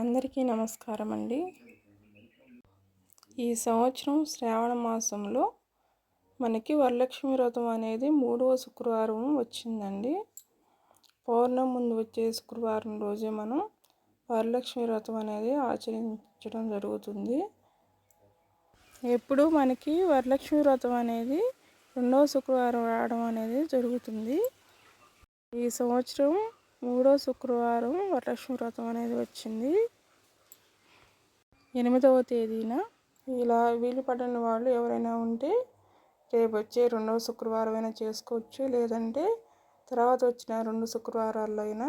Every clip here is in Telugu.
అందరికీ నమస్కారం అండి ఈ సంవత్సరం శ్రావణ మాసంలో మనకి వరలక్ష్మి వ్రతం అనేది మూడవ శుక్రవారం వచ్చిందండి. పౌర్ణం ముందు వచ్చే శుక్రవారం రోజే మనం వరలక్ష్మి వ్రతం అనేది ఆచరించడం జరుగుతుంది. ఎప్పుడు మనకి వరలక్ష్మి వ్రతం అనేది రెండవ శుక్రవారం రావడం అనేది జరుగుతుంది. ఈ సంవత్సరం మూడో శుక్రవారం వరలక్ష్మి వ్రతం అనేది వచ్చింది. ఎనిమిదవ తేదీన ఇలా వీలు పడని వాళ్ళు ఎవరైనా ఉంటే రేపు వచ్చే రెండవ శుక్రవారం అయినా చేసుకోవచ్చు. లేదంటే తర్వాత వచ్చిన రెండు శుక్రవారాల్లో అయినా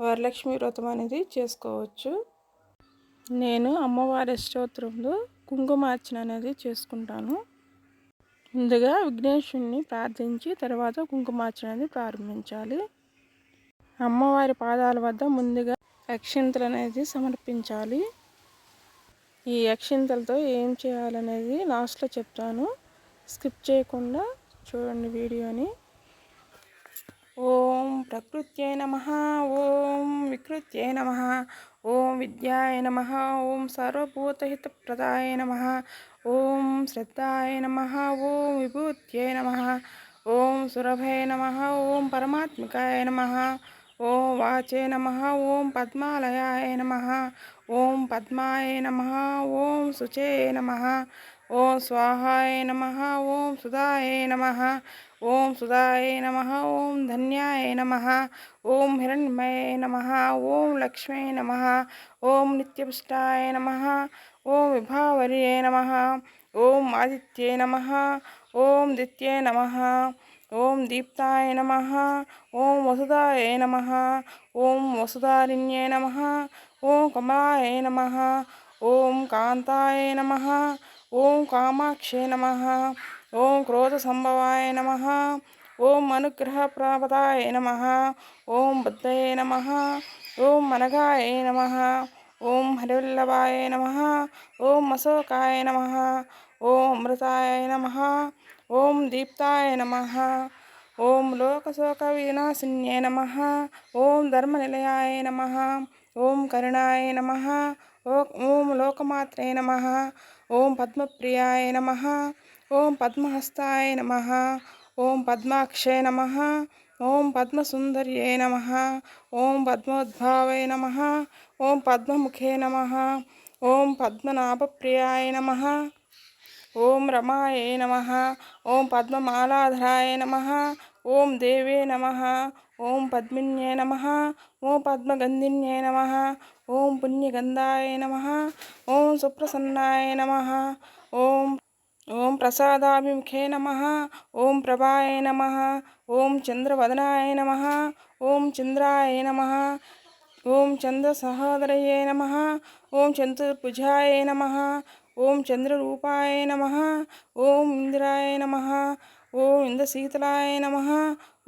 వరలక్ష్మి వ్రతం అనేది చేసుకోవచ్చు. నేను అమ్మవారి స్తోత్రంలో కుంకుమార్చన అనేది చేసుకుంటాను. ముందుగా విఘ్నేశ్వరుని ప్రార్థించి తర్వాత కుంకుమార్చన అనేది ప్రారంభించాలి. అమ్మవారి పాదాల వద్ద ముందుగా అక్షింతలు అనేది సమర్పించాలి. ఈ అక్షింతలతో ఏం చేయాలనేది లాస్ట్లో చెప్తాను. స్కిప్ చేయకుండా చూడండి వీడియోని. ఓం ప్రకృత్యై నమ ఓం వికృత్యై నమ ఓం విద్యాయ నమ ఓం సర్వభూతహితప్రదాయ నమ ఓం శ్రద్ధాయ నమ ఓం విభూత్యై నమ ఓం సురభయ నమ ఓం పరమాత్మికాయ నమ ఓం వాచే నమ ఓం పద్మాలయాయ నమ ఓం పద్మాయ నమ ఓం శుచే నమ ఓం స్వాహాయ నమ ఓం సుధాయ నమ ఓం సుధాయ నమ ఓం ధన్యాయ నమ ఓం హిరణ్మయ నమ ఓం లక్ష్మీ నమ ఓం నిత్యపుష్టాయ నమ ఓం విభావర్యే నమ ఓం ఆదిత్యే నమ ఓం దిత్యే నమ ఓం దీప్తాయ నమ ఓం వసుదాయ నమ ఓం వసుధారిణ్యే నమ ఓం కమలాయ నమ ఓం కాంతాయ నమ ఓం కామాక్షే నమ ఓం క్రోధ సంభవాయ నమ ఓం అనుగ్రహప్రాపదాయ నమ ఓం బుద్ధయ నమ ఓం మనగాయ నమ ఓం హరివల్లభాయ నమ ఓం అశోకాయ నమ ఓం అమృతాయ నమ ఓం దీప్తాయ నమ ఓం లోకశోక వినాశిన్యే నమ ఓం ధర్మనిలయాయ నమ ఓం కరుణాయ నమ ఓం లోకమాత్రే నమ ఓం పద్మప్రియాయ నమ ఓం పద్మహస్తాయ నమ ఓం పద్మాక్షయ నమ ఓం పద్మసుందర్యే నమ ఓం పద్మోద్భావే నమ ఓం పద్మముఖే నమ ఓం పద్మనాభప్రియాయ నమ ఓం రమాయే నమ ఓం పద్మమాలాధరాయ నమ ఓం దేవే నమ ఓం పద్మిన్యే నమ ఓం పద్మగంధిన్యే నమ ఓం పుణ్యగంధాయ నమ ఓం సుప్రసన్నాయ నమ ఓం ఓం ప్రసాదాభిముఖే నమ ఓం ప్రభాయ నమ ఓం చంద్రవదనాయ నమ ఓం చంద్రాయ నమ ఓం చంద్రసహోదరయే నమ ఓం చతుర్భుజాయ నమ ఓం చంద్రరూపాయ నమ ఓం ఇందిరాయ నమ ఓం ఇంద్రశీతలాయ నమ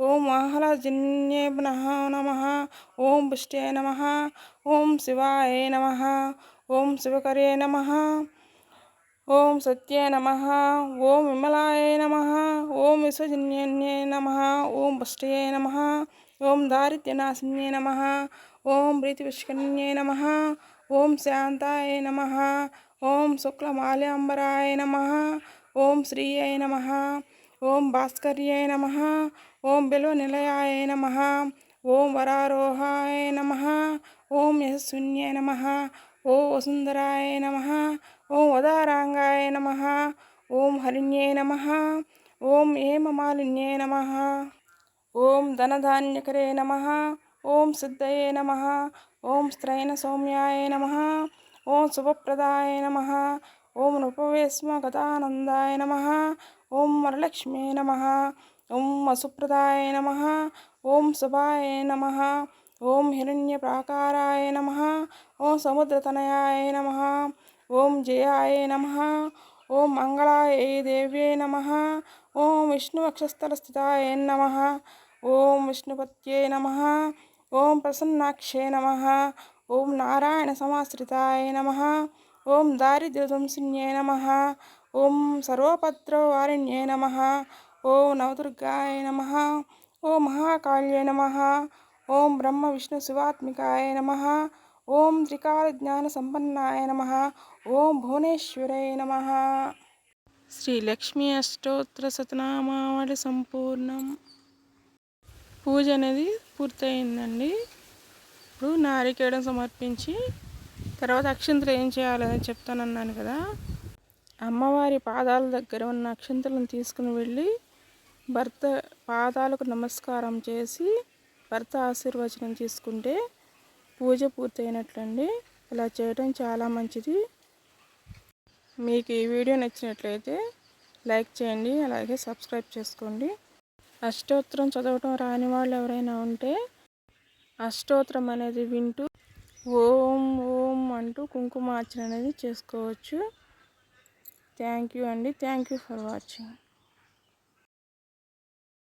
ఓం ఆహ్లాజన్యే నమ ఓం పుష్ట్యే నమ ఓం శివాయ నమ ఓం శివకరే నమ ఓం సత్యే నమ ఓం విమలాయ నమ ఓం విశ్వజన్యే నమ ఓం పుష్ట్యే నమ ఓం దారిద్ర్యనాశిన్యే నమ ఓం ప్రీతివిష్కన్యే నమ ఓం శాంతాయ నమ ఓం శుక్లమాల్యాంబరాయ నమ ఓం శ్రీయై నమ ఓం భాస్కర్యాయ నమ ఓం బిల్వ నిలయాయ నమ ఓం వరారోహాయ నమ ఓం యశస్విన్యై నమ ఓం వసుంధరాయ నమ ఓం ఉదారాంగాయ నమ ఓం హరిణ్యే నమ ఓం హేమమాలిన్యై నమ ఓం ధనధాన్యకరే నమ ఓం సిద్ధయే నమ ఓం స్త్రైన సౌమ్యాయ నమ ఓం శుభప్రదాయ నమ ఓం నృపవేశ్మగతానందాయ నమ ఓం వరలక్ష్మీ నమ ఓం వసుప్రదాయ నమ ఓం శుభాయ నమ ఓం హిరణ్య ప్రాకారాయ నమ ఓం సముద్రతనయాయ నమ ఓం జయాయ నమ ఓం మంగళాయ దేవ్యే నమ ఓం విష్ణువక్షస్థలస్థితాయ నమ ఓం విష్ణుపత్యే నమ ఓం ప్రసన్నాక్షే నమ. ఓం నారాయణ సమాశ్రితాయ నమ. ఓం దారిద్ర్యధ్వంసిన్యే నమ. ఓం సర్వపత్రవారిణ్యే నమ. ఓం నవదుర్గాయ నమ. ఓం మహాకాళ్యే నమ. ఓం బ్రహ్మ విష్ణు శివాత్మికాయ నమ. ఓం త్రికాల జ్ఞాన సంపన్నాయ నమ. ఓం భువనేశ్వరాయ నమ. శ్రీ లక్ష్మీ అష్టోత్తర సతనామావళి సంపూర్ణం. పూజ అనేది పూర్తయిందండి. ఇప్పుడు నారికేయడం సమర్పించి తర్వాత అక్షంతలు ఏం చేయాలని చెప్తానన్నాను కదా. అమ్మవారి పాదాల దగ్గర ఉన్న అక్షంతలను తీసుకుని వెళ్ళి భర్త పాదాలకు నమస్కారం చేసి భర్త ఆశీర్వచనం తీసుకుంటే పూజ పూర్తయినట్లండి. ఇలా చేయడం చాలా మంచిది. మీకు ఈ వీడియో నచ్చినట్లయితే లైక్ చేయండి అలాగే సబ్స్క్రైబ్ చేసుకోండి. అష్టోత్తరం చదవటం రాని వాళ్ళు ఎవరైనా ఉంటే అష్టోత్తరం అనేది వింటూ ఓం ఓం అంటూ కుంకుమార్చన అనేది చేసుకోవచ్చు. థ్యాంక్ యూ అండి. Thank you for watching.